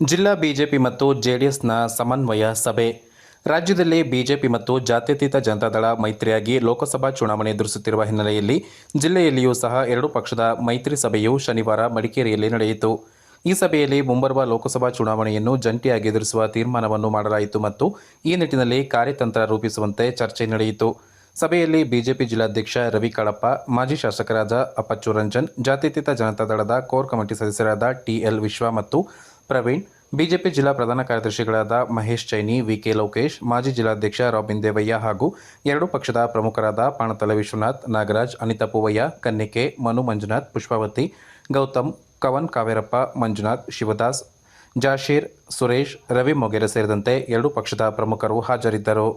ಜಿಲ್ಲಾ ಬಿಜೆಪಿ ಮತ್ತು ಜೆಡಿಎಸ್ನ ಸಮನ್ವಯ ಸಭೆ. ರಾಜ್ಯದಲ್ಲಿ ಬಿಜೆಪಿ ಮತ್ತು ಜಾತ್ಯತೀತ ಜನತಾದಳ ಮೈತ್ರಿಯಾಗಿ ಲೋಕಸಭಾ ಚುನಾವಣೆ ಎದುರಿಸುತ್ತಿರುವ ಹಿನ್ನೆಲೆಯಲ್ಲಿ ಜಿಲ್ಲೆಯಲ್ಲಿಯೂ ಸಹ ಎರಡು ಪಕ್ಷದ ಮೈತ್ರಿ ಸಭೆಯು ಶನಿವಾರ ಮಡಿಕೇರಿಯಲ್ಲಿ ನಡೆಯಿತು. ಈ ಸಭೆಯಲ್ಲಿ ಮುಂಬರುವ ಲೋಕಸಭಾ ಚುನಾವಣೆಯನ್ನು ಜಂಟಿಯಾಗಿ ಎದುರಿಸುವ ತೀರ್ಮಾನವನ್ನು ಮಾಡಲಾಯಿತು ಮತ್ತು ಈ ನಿಟ್ಟಿನಲ್ಲಿ ಕಾರ್ಯತಂತ್ರ ರೂಪಿಸುವಂತೆ ಚರ್ಚೆ ನಡೆಯಿತು. ಸಭೆಯಲ್ಲಿ ಬಿಜೆಪಿ ಜಿಲ್ಲಾಧ್ಯಕ್ಷ ರವಿ ಕಳಪ್ಪ, ಮಾಜಿ ಶಾಸಕರಾದ ಅಪ್ಪಚ್ಚು ರಂಜನ್, ಜಾತ್ಯತೀತ ಜನತಾದಳದ ಕೋರ್ ಕಮಿಟಿ ಸದಸ್ಯರಾದ ಟಿಎಲ್ ವಿಶ್ವ ಮತ್ತು ಪ್ರವೀಣ್, ಬಿಜೆಪಿ ಜಿಲ್ಲಾ ಪ್ರಧಾನ ಕಾರ್ಯದರ್ಶಿಗಳಾದ ಮಹೇಶ್ ಚೈನಿ, ವಿಕೆ ಲೋಕೇಶ್, ಮಾಜಿ ಜಿಲ್ಲಾಧ್ಯಕ್ಷ ರಾಬಿನ್ ದೇವಯ್ಯ ಹಾಗೂ ಎರಡು ಪಕ್ಷದ ಪ್ರಮುಖರಾದ ಪಾಣತಲ ವಿಶ್ವನಾಥ್, ನಾಗರಾಜ್, ಅನಿತಾ ಪೂವಯ್ಯ, ಕನ್ನಿಕೆ, ಮನು ಮಂಜುನಾಥ್, ಪುಷ್ಪಾವತಿ, ಗೌತಮ್, ಕವನ್ ಕಾವೇರಪ್ಪ, ಮಂಜುನಾಥ್, ಶಿವದಾಸ್, ಜಾಶೀರ್, ಸುರೇಶ್, ರವಿ ಮೊಗೇರ ಸೇರಿದಂತೆ ಎರಡು ಪಕ್ಷದ ಪ್ರಮುಖರು ಹಾಜರಿದ್ದರು.